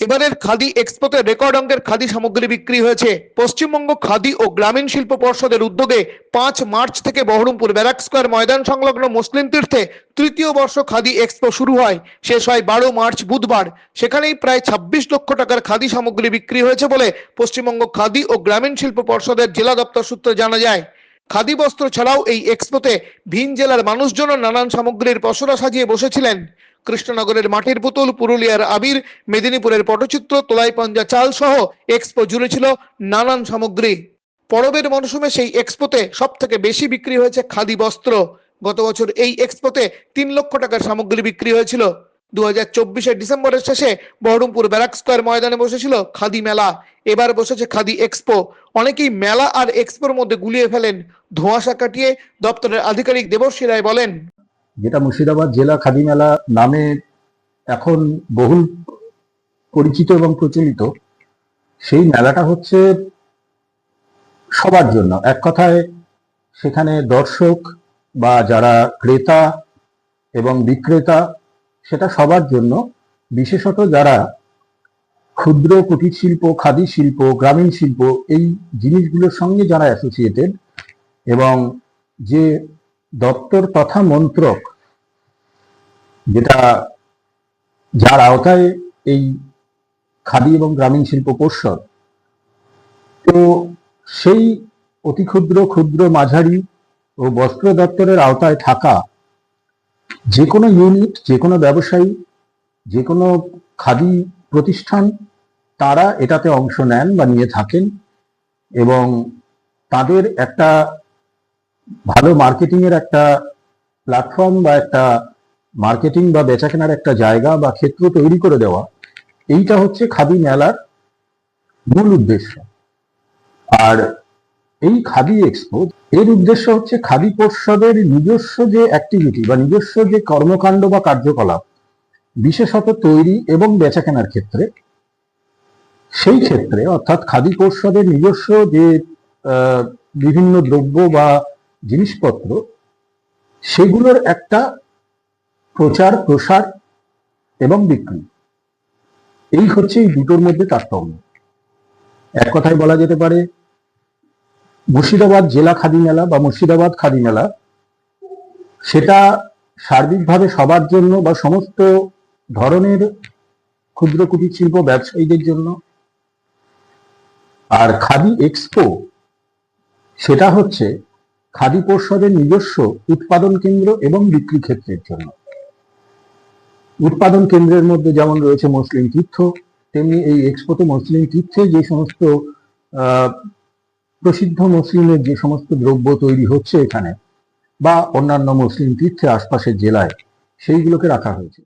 এবারের খাদি এক্সপোতে রেকর্ড অঙ্কের খাদি সামগ্রী বিক্রি হয়েছে। পশ্চিমবঙ্গ খাদি ও গ্রামীণ শিল্প পর্ষদের উদ্যোগে পাঁচ মার্চ থেকে বহরমপুর ব্যারাক স্কোয়ার ময়দান সংলগ্ন মুসলিম তীর্থে তৃতীয় বর্ষ খাদি এক্সপো শুরু হয়। শেষ হয় বারো মার্চ বুধবার। সেখানেই প্রায় ছাব্বিশ লক্ষ টাকার খাদি সামগ্রী বিক্রি হয়েছে বলে পশ্চিমবঙ্গ খাদি ও গ্রামীণ শিল্প পর্ষদের জেলা দপ্তর সূত্রে জানা যায়। খাদি বস্ত্র ছাড়াও এই এক্সপোতে ভিন জেলার মানুষজনও নানান সামগ্রীর পসরা সাজিয়ে বসেছিলেন। কৃষ্ণনগরের মাটির পুতুল পুরুলিয়ার আবির, মেদিনীপুরের পটচিত্র তোলাই পঞ্জা চাল সহ এক্সপো জুড়ে ছিল নানান সামগ্রী। পরবের মরশুমে সেই এক্সপোতে সব থেকে বেশি বিক্রি হয়েছে খাদি বস্ত্র। গত বছর এই এক্সপোতে তিন লক্ষ টাকার সামগ্রী বিক্রি হয়েছিল। দু হাজার ডিসেম্বরের শেষে বহরমপুর ব্যারাক স্কোয়ার ময়দানে বসেছিল খাদি মেলা। এবার বসেছে খাদি এক্সপো। অনেকেই মেলা আর এক্সপোর মধ্যে গুলিয়ে ফেলেন। ধোঁয়াশা কাটিয়ে দপ্তরের আধিকারিক দেবশ্রী রায় বলেন যেটা মুর্শিদাবাদ জেলা খাদি মেলা নামে এখন বহুল পরিচিত এবং প্রচলিত, সেই মেলাটা হচ্ছে সবার জন্য। এক কথায়, সেখানে দর্শক বা যারা ক্রেতা এবং বিক্রেতা, সেটা সবার জন্য। বিশেষত যারা ক্ষুদ্র কুটির শিল্প খাদি শিল্প গ্রামীণ শিল্প এই জিনিসগুলোর সঙ্গে যারা অ্যাসোসিয়েটেড এবং যে দপ্তর তথা মন্ত্রক, যেটা যার আওতায় এই খাদি এবং গ্রামীণ শিল্প পর্ষদ। তো সেই অতি ক্ষুদ্র ক্ষুদ্র মাঝারি ও বস্ত্র দপ্তরের আওতায় থাকা যে কোনো ইউনিট যে কোনো ব্যবসায়ী যে কোনো খাদি প্রতিষ্ঠান, তারা এটাতে অংশ নেন বা নিয়ে থাকেন এবং তাদের একটা ভালো মার্কেটিং এর একটা প্ল্যাটফর্ম বা একটা মার্কেটিং বা বেচাকেনার একটা জায়গা বা ক্ষেত্র তৈরি করে দেওয়া, এইটা হচ্ছে খাদি মেলার মূল উদ্দেশ্য। আর এই খাদি এক্সপো এর উদ্দেশ্য হচ্ছে খাদি পর্ষদের নিজস্ব যে অ্যাক্টিভিটি বা নিজস্ব যে কর্মকাণ্ড বা কার্যকলাপ, বিশেষত তৈরি এবং বেচাকেনার ক্ষেত্রে, সেই ক্ষেত্রে অর্থাৎ খাদি পর্ষদের নিজস্ব যে বিভিন্ন দ্রব্য বা জিনিসপত্র, সেগুলোর একটা প্রচার, প্রসার এবং বিক্রি। এই হচ্ছে এই দুটোর মধ্যে তারতম্য। এক কথায় বলা যেতে পারে, মুর্শিদাবাদ জেলা খাদি মেলা বা মুর্শিদাবাদ খাদি মেলা সেটা সার্বিকভাবে সবার জন্য বা সমস্ত ধরনের ক্ষুদ্র কুটির শিল্প ব্যবসায়ীদের জন্য। আর খাদি এক্সপো, সেটা হচ্ছে খাদি পর্ষদের নিজস্ব উৎপাদন কেন্দ্র এবং বিক্রি ক্ষেত্রের জন্য। উৎপাদন কেন্দ্রের মধ্যে যেমন রয়েছে মুসলিম তীর্থ, তেমনি এই এক্সপোতে মুসলিম তীর্থে যে সমস্ত প্রসিদ্ধ মুসলিমের যে সমস্ত দ্রব্য তৈরি হচ্ছে এখানে, বা অন্যান্য মুসলিম তীর্থে আশপাশের জেলায়, সেইগুলোকে রাখা হয়েছে।